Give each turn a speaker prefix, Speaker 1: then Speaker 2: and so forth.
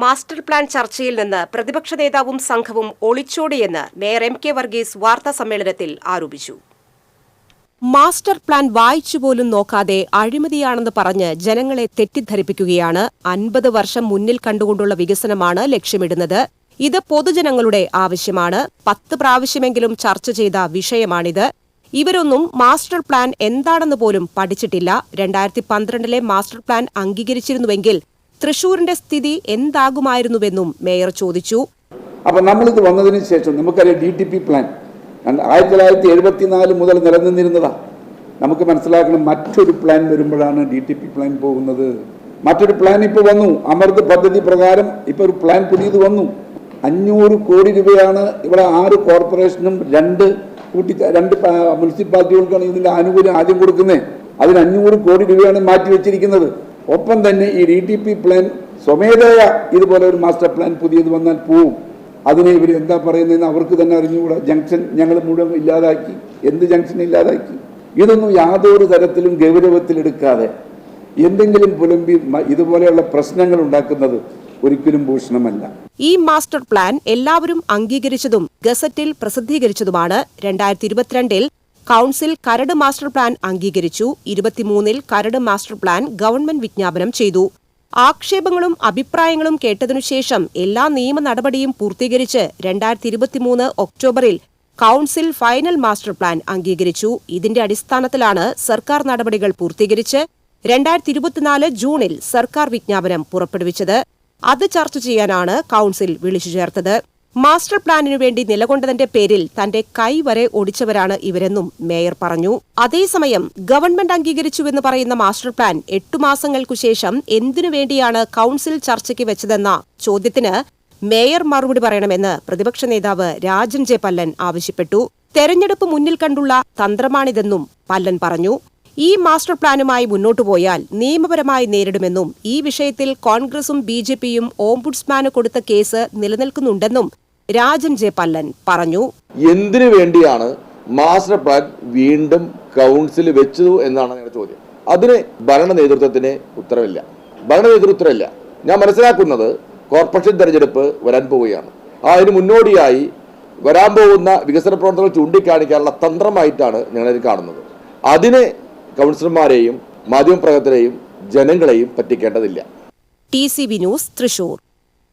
Speaker 1: Master plan ചർച്ചയിൽ നിന്ന് പ്രതിപക്ഷ നേതാവും സംഘവും ഒളിച്ചോടിയെന്ന് മേയർ എം കെ വർഗീസ് വാർത്താ സമ്മേളനത്തിൽ ആരോപിച്ചു. മാസ്റ്റർ പ്ലാൻ വായിച്ചുപോലും നോക്കാതെ അഴിമതിയാണെന്ന് പറഞ്ഞ് ജനങ്ങളെ തെറ്റിദ്ധരിപ്പിക്കുകയാണ്. അൻപത് വർഷം മുന്നിൽ കണ്ടുകൊണ്ടുള്ള വികസനമാണ് ലക്ഷ്യമിടുന്നത്. ഇത് പൊതുജനങ്ങളുടെ ആവശ്യമാണ്. പത്ത് പ്രാവശ്യമെങ്കിലും ചർച്ച ചെയ്ത വിഷയമാണിത്. ഇവരൊന്നും മാസ്റ്റർ പ്ലാൻ എന്താണെന്ന് പോലും പഠിച്ചിട്ടില്ല. രണ്ടായിരത്തി പന്ത്രണ്ടിലെ മാസ്റ്റർ പ്ലാൻ അംഗീകരിച്ചിരുന്നുവെങ്കിൽ തൃശൂരിന്റെ സ്ഥിതി എന്താകുമായിരുന്നുവെന്നും മേയർ ചോദിച്ചു.
Speaker 2: അപ്പം നമ്മളിത് വന്നതിന് ശേഷം നമുക്കറിയാം ഡി ടി പി പ്ലാൻ. ആയിരത്തി തൊള്ളായിരത്തി എഴുപത്തിനാല് മുതൽ നിലനിന്നിരുന്നതാ. നമുക്ക് മനസ്സിലാക്കണം മറ്റൊരു പ്ലാൻ വരുമ്പോഴാണ് ഡി ടി പി പ്ലാൻ പോകുന്നത്. മറ്റൊരു പ്ലാൻ ഇപ്പോൾ വന്നു. അമൃത് പദ്ധതി പ്രകാരം ഇപ്പോൾ ഒരു പ്ലാൻ പുതിയത് വന്നു. അഞ്ഞൂറ് കോടി രൂപയാണ് ഇവിടെ ആറ് കോർപ്പറേഷനും രണ്ട് കൂട്ടി രണ്ട് മുനിസിപ്പാലിറ്റികൾക്കാണ് ഇതിന്റെ ആനുകൂല്യം ആദ്യം കൊടുക്കുന്നത്. അതിന് അഞ്ഞൂറ് കോടി രൂപയാണ് മാറ്റി വെച്ചിരിക്കുന്നത്. ഒപ്പം തന്നെ ഈ ഡി ടി പി പ്ലാൻ സ്വമേധയ ഇതുപോലെ ഒരു മാസ്റ്റർ പ്ലാൻ പുതിയത് വന്നാൽ പോവും. അതിനെ ഇവർ എന്താ പറയുന്നതെന്ന് അവർക്ക് തന്നെ അറിഞ്ഞുകൂടാ. ജംഗ്ഷൻ ഞങ്ങൾ മുഴുവൻ ഇല്ലാതാക്കി. എന്ത് ജംഗ്ഷൻ ഇല്ലാതാക്കി? ഇതൊന്നും യാതൊരു തരത്തിലും ഗൗരവത്തിലെടുക്കാതെ എന്തെങ്കിലും പുലമ്പി ഇതുപോലെയുള്ള പ്രശ്നങ്ങൾ ഉണ്ടാക്കുന്നത് ഒരിക്കലും ഭൂഷണമല്ല.
Speaker 1: ഈ മാസ്റ്റർ പ്ലാൻ എല്ലാവരും അംഗീകരിച്ചതും ഗസറ്റിൽ പ്രസിദ്ധീകരിച്ചതുമാണ് രണ്ടായിരത്തി ഇരുപത്തിരണ്ടിൽ കൌൺസിൽ കരട് മാസ്റ്റർ പ്ലാൻ അംഗീകരിച്ചു. ഇരുപത്തിമൂന്നിൽ കരട് മാസ്റ്റർ പ്ലാൻ ഗവൺമെന്റ് വിജ്ഞാപനം ചെയ്തു. ആക്ഷേപങ്ങളും അഭിപ്രായങ്ങളും കേട്ടതിനുശേഷം എല്ലാ നിയമ നടപടിയും പൂർത്തീകരിച്ച് രണ്ടായിരത്തി ഇരുപത്തിമൂന്ന് ഒക്ടോബറിൽ കൌൺസിൽ ഫൈനൽ മാസ്റ്റർ പ്ലാൻ അംഗീകരിച്ചു. ഇതിന്റെ അടിസ്ഥാനത്തിലാണ് സർക്കാർ നടപടികൾ പൂർത്തീകരിച്ച് രണ്ടായിരത്തി ഇരുപത്തിനാല് ജൂണിൽ സർക്കാർ വിജ്ഞാപനം പുറപ്പെടുവിച്ചത്. അത് ചർച്ച ചെയ്യാനാണ് കൌൺസിൽ വിളിച്ചു ചേർത്തത്. മാസ്റ്റർ പ്ലാനിനു വേണ്ടി നിലകൊണ്ടതിന്റെ പേരിൽ തന്റെ കൈ വരെ ഒടിച്ചവരാണ് ഇവരെന്നും മേയർ പറഞ്ഞു. അതേസമയം ഗവൺമെന്റ് അംഗീകരിച്ചുവെന്ന് പറയുന്ന മാസ്റ്റർ പ്ലാൻ എട്ടു മാസങ്ങൾക്കു ശേഷം എന്തിനു വേണ്ടിയാണ് കൌൺസിൽ ചർച്ചയ്ക്ക് വെച്ചതെന്ന ചോദ്യത്തിന് മേയർ മറുപടി പറയണമെന്ന് പ്രതിപക്ഷ നേതാവ് രാജൻ ജെ പല്ലൻ ആവശ്യപ്പെട്ടു. തെരഞ്ഞെടുപ്പ് മുന്നിൽ കണ്ടുള്ള തന്ത്രമാണിതെന്നും പല്ലൻ പറഞ്ഞു. ഈ മാസ്റ്റർ പ്ലാനുമായി മുന്നോട്ടു പോയാൽ നിയമപരമായി നേരിടുമെന്നും ഈ വിഷയത്തിൽ കോൺഗ്രസും ബി ജെ പിയും ഓംബുഡ്സ്മാന് കൊടുത്ത കേസ് നിലനിൽക്കുന്നുണ്ടെന്നും രാജൻ ജെ പല്ലൻ പറഞ്ഞു.
Speaker 3: എന്തിനു വേണ്ടിയാണ് മാസ്റ്റർ പ്ലാൻ വീണ്ടും കൗൺസിൽ വെച്ചു എന്നാണ് ചോദ്യം. അതിന് ഭരണ നേതൃത്വത്തിന് ഉത്തരവില്ല. ഭരണ നേതൃത്വം ഉത്തരവില്ല. ഞാൻ മനസ്സിലാക്കുന്നത് കോർപ്പറേഷൻ തെരഞ്ഞെടുപ്പ് വരാൻ പോവുകയാണ്. അതിന് മുന്നോടിയായി വരാൻ പോകുന്ന വികസന പ്രവർത്തനങ്ങൾ ചൂണ്ടിക്കാണിക്കാനുള്ള തന്ത്രമായിട്ടാണ് ഞങ്ങളിത് കാണുന്നത്. അതിന് കൗൺസിലർമാരെയും മാധ്യമപ്രവർത്തകരെയും ജനങ്ങളെയും പറ്റിക്കേണ്ടതില്ല.
Speaker 1: T C V news Thrissur.